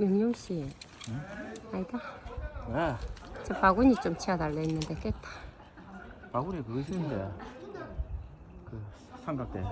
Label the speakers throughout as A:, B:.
A: 명령 씨. 아니다.
B: 왜?
A: 저 바구니 좀 치워달라 했는데 깼다.
B: 바구니에 그거 있는데 그 삼각대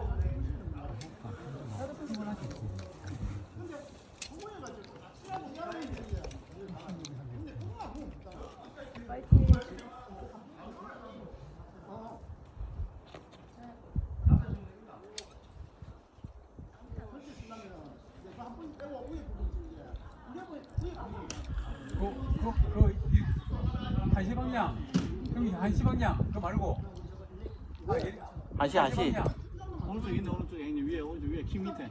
C: 방향. 형님, 한시 방향. 그거 말고. 아, 예.
B: 한시, 한시.
C: 방향.
D: 오른쪽 있네 오른쪽 형님 위에 오른쪽 위에 키 밑에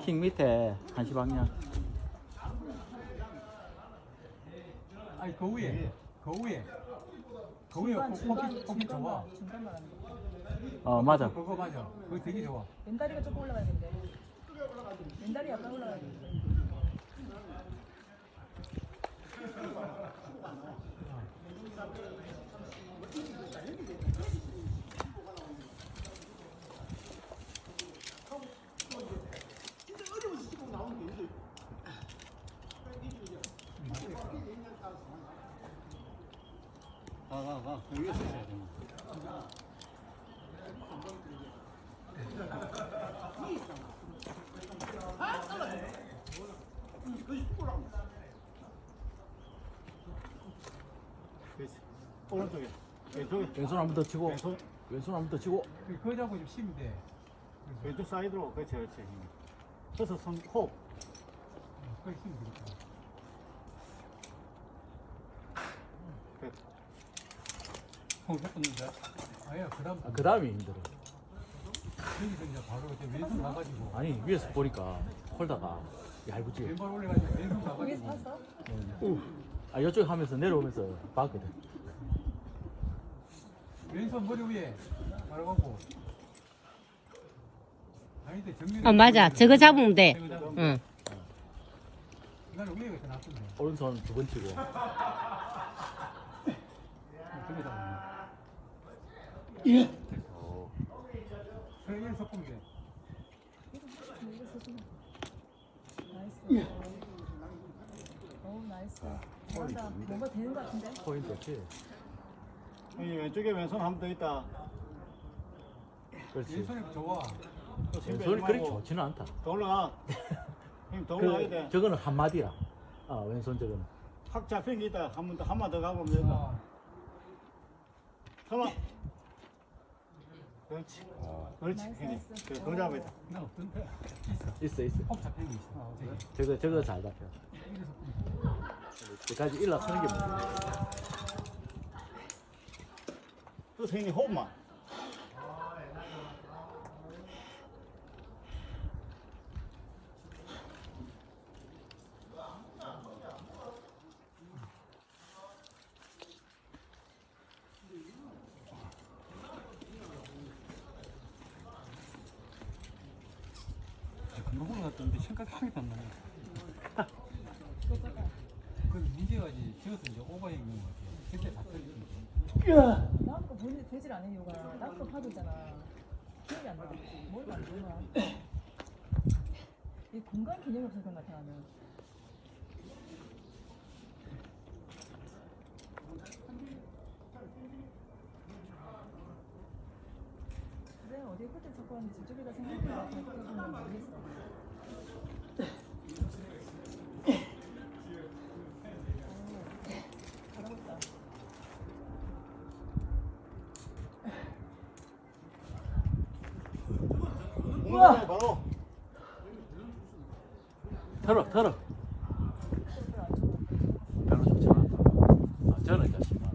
B: 킹 밑에 한시 방향
C: 아니, 그 위에. 그 위에. 그 위에 거- 거기, 거기 좋아.
E: 중간 말하는 거.
B: 어 맞아
C: 그거 맞아. 그거 되게 좋아.
E: 왼다리가 조금 올라가야 되는데. 왼다리 약간 올라가야 되는데.
D: 가가가 위에 서셔야 돼 그렇지 오른쪽에
B: 왼손 한 번 더 치고
D: 왼손
B: 왼손 한 번 더 치고
C: 그- 그거 잡고 좀 쉬면 돼.
D: 왼쪽 사이드로 그렇지 그렇지 그래서 손 호흡
C: 그거 쉬면 되겠다.
D: 끝
C: 어, 했었는데? 아니야, 그 다음,
B: 아, 그 다음이 힘들어
C: 여기서 이제 바로 이제 왼손 가가지고.
B: 아니 위에서 보니까 홀다가 얇지
C: 왼발 올려가지고 왼손 가가지고.
E: 봤어?
B: 아 이쪽 하면서 내려오면서 봤거든
C: 왼손 머리 위에 말하고. 아닌데 정면.
A: 어 맞아. 저거 잡으면 돼. 응.
C: 나는.
B: 오른손 두 번 치고
C: 저거 잡으면.
B: 어,
C: 그래, 얘 섞으면 돼.
E: 나이스. 오, 나이스. 맞아. 뭔가 되는 것 같은데?
B: 포인트 없지
D: 형님 왼쪽에 왼손 한 번 더 있다
B: 그렇지
C: 왼손이 좋아.
D: 또 신발
B: 왼손이 그렇게
D: 말고
B: 좋지는 않다
D: 더 올라가 형님 더 올라가야
B: 그
D: 돼
B: 저거는 한마디라 아 왼손 저거는
D: 확 잡힌 게 있다 한 번 더 한 번 더 가보면 된다
C: 어.
D: 가만 그렇지 그렇지 형님
E: 나이스.
D: 그래, 더 잡아야
C: 돼나 없던데. 있어.
B: 있어 있어
C: 게 있어. 저기.
B: 저거 저거 잘 잡혀 여기까지 일어서는 게 문제야
D: 또 형님 호흡만
C: 올라갔던데 생각이 하나도 안 나네. 그 문제가 이제 지어서 이제 오버행 있는 거 같아요. 그때 다
E: 나도 거 보는데 되질 않은 이유가 나도 파도잖아. 기억이 안 나. 뭘안 되나? 이 공간 개념이 없어서 그런 것 같아 나는. 그래 어디 호텔 잡고 왔는데 저쪽에다 생각해봐. 그렇게 보면 모르겠어.
B: 털어 털어 별로 좋지 않다 아, 저는 이제 심하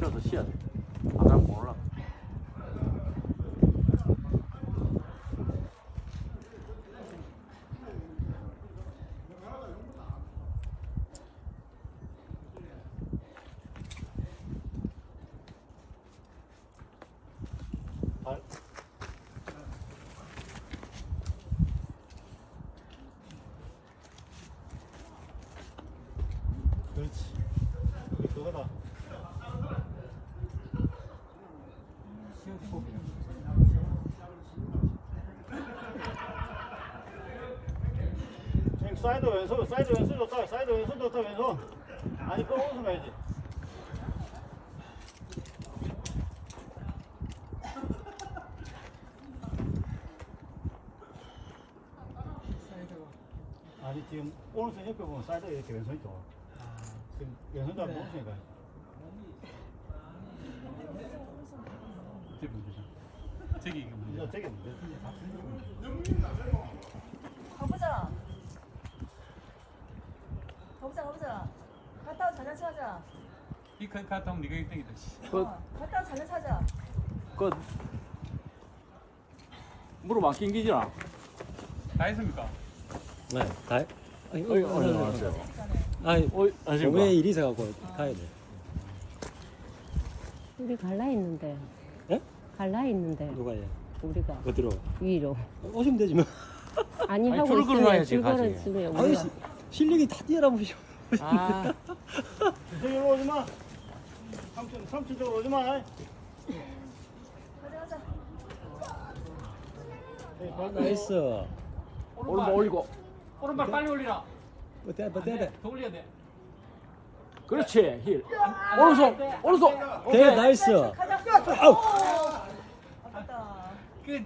B: 저도 쉬어야 돼 아까 몰라
D: 발 사이드 왼손, 사이드 왼손 좋다. 사이드 왼손 좋다, 왼손. 아니, 그 오른손 가야지. 아니, 지금 오른손 옆에 보면 사이드 이렇게 왼손이 좋아. 지금 왼손 잡고 오른손이 가야지.
C: 저게 문제죠. 저게 이게 문제.
D: 이제 저게 문제.
E: 가보자. 가보자, 가보자. 갔다 와서 자전 찾아.
C: 카트 하면 네가 1등이다. 씨.
B: 그,
E: 어, 갔다 와서 자전 찾아.
B: 그 무릎 안 낑기지나?
C: 다 했습니까?
F: 네, 다. 아니,
B: 어이, 어이, 나왔어요.
F: 아니,
B: 어이, 아십니까?
F: 몸에 일이 있어갖고 가야 돼.
A: 우리 갈라 있는데.
F: 예?
A: 갈라 있는데.
F: 누가 해?
A: 우리가
F: 어디로?
A: 위로.
F: 오시면 되지 뭐.
A: 아니,
B: 아니,
A: 하고
B: 줄을
A: 있으면
B: 가지.
A: 우리가
F: 시- 실력이 다 뛰어나보셔.
B: 아,
D: 저기 오지 마. 삼촌, 삼촌 저기 오지 마.
E: 가자, 가자.
F: 나이스.
B: 오른발 올리고.
C: 오른발 빨리 올리라.
F: 어때, 어때, 어때?
C: 더 올려야 돼.
B: 그렇지, 힐. 오른손, 오른손.
F: 대,
B: 오케이.
F: 나이스.
E: 가자.
F: 아우.
E: 아깝다.
C: 그